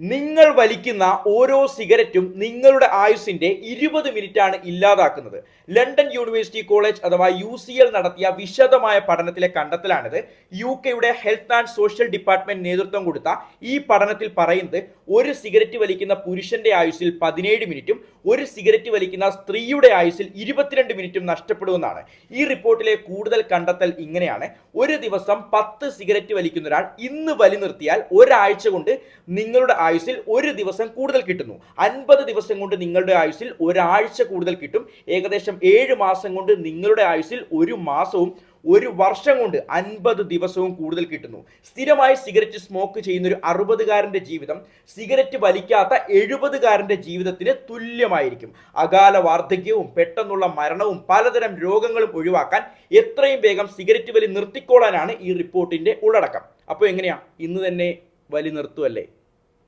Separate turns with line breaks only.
നിങ്ങൾ വലിക്കുന്ന ഓരോ സിഗരറ്റും നിങ്ങളുടെ ആയുസിന്റെ ഇരുപത് മിനിറ്റ് ആണ് ഇല്ലാതാക്കുന്നത്. ലണ്ടൻ യൂണിവേഴ്സിറ്റി കോളേജ് അഥവാ യു സി എൽ നടത്തിയ വിശദമായ പഠനത്തിലെ കണ്ടെത്തലാണിത്. യു കെയുടെ ഹെൽത്ത് ആൻഡ് സോഷ്യൽ ഡിപ്പാർട്ട്മെന്റ് നേതൃത്വം കൊടുത്ത ഈ പഠനത്തിൽ പറയുന്നത് ഒരു സിഗരറ്റ് വലിക്കുന്ന പുരുഷന്റെ ആയുസിൽ പതിനേഴ് മിനിറ്റും ഒരു സിഗരറ്റ് വലിക്കുന്ന സ്ത്രീയുടെ ആയുസിൽ ഇരുപത്തിരണ്ട് മിനിറ്റും നഷ്ടപ്പെടുമെന്നാണ്. ഈ റിപ്പോർട്ടിലെ കൂടുതൽ കണ്ടെത്തൽ ഇങ്ങനെയാണ്. ഒരു ദിവസം പത്ത് സിഗരറ്റ് വലിക്കുന്ന ഒരാൾ ഇന്ന് വലി നിർത്തിയാൽ ഒരാഴ്ച കൊണ്ട് നിങ്ങളുടെ ആയുസിൽ ഒരു ദിവസം കൂടുതൽ കിട്ടുന്നു. അൻപത് ദിവസം കൊണ്ട് നിങ്ങളുടെ ആയുസിൽ ഒരാഴ്ച കൂടുതൽ കിട്ടും. ഏകദേശം ഏഴ് മാസം കൊണ്ട് നിങ്ങളുടെ ആയുസിൽ ഒരു മാസവും ഒരു വർഷം കൊണ്ട് അൻപത് ദിവസവും കൂടുതൽ കിട്ടുന്നു. സ്ഥിരമായി സിഗരറ്റ് സ്മോക്ക് ചെയ്യുന്ന ഒരു അറുപതുകാരന്റെ ജീവിതം സിഗരറ്റ് വലിക്കാത്ത എഴുപതുകാരന്റെ ജീവിതത്തിന് തുല്യമായിരിക്കും. അകാല വാർദ്ധക്യവും പെട്ടെന്നുള്ള മരണവും പലതരം രോഗങ്ങളും ഒഴിവാക്കാൻ എത്രയും വേഗം സിഗരറ്റ് വലി നിർത്തിക്കോളാനാണ് ഈ റിപ്പോർട്ടിന്റെ ഉള്ളടക്കം. അപ്പോൾ എങ്ങനെയാ? ഇന്ന് തന്നെ വലി നിർത്തുമല്ലേ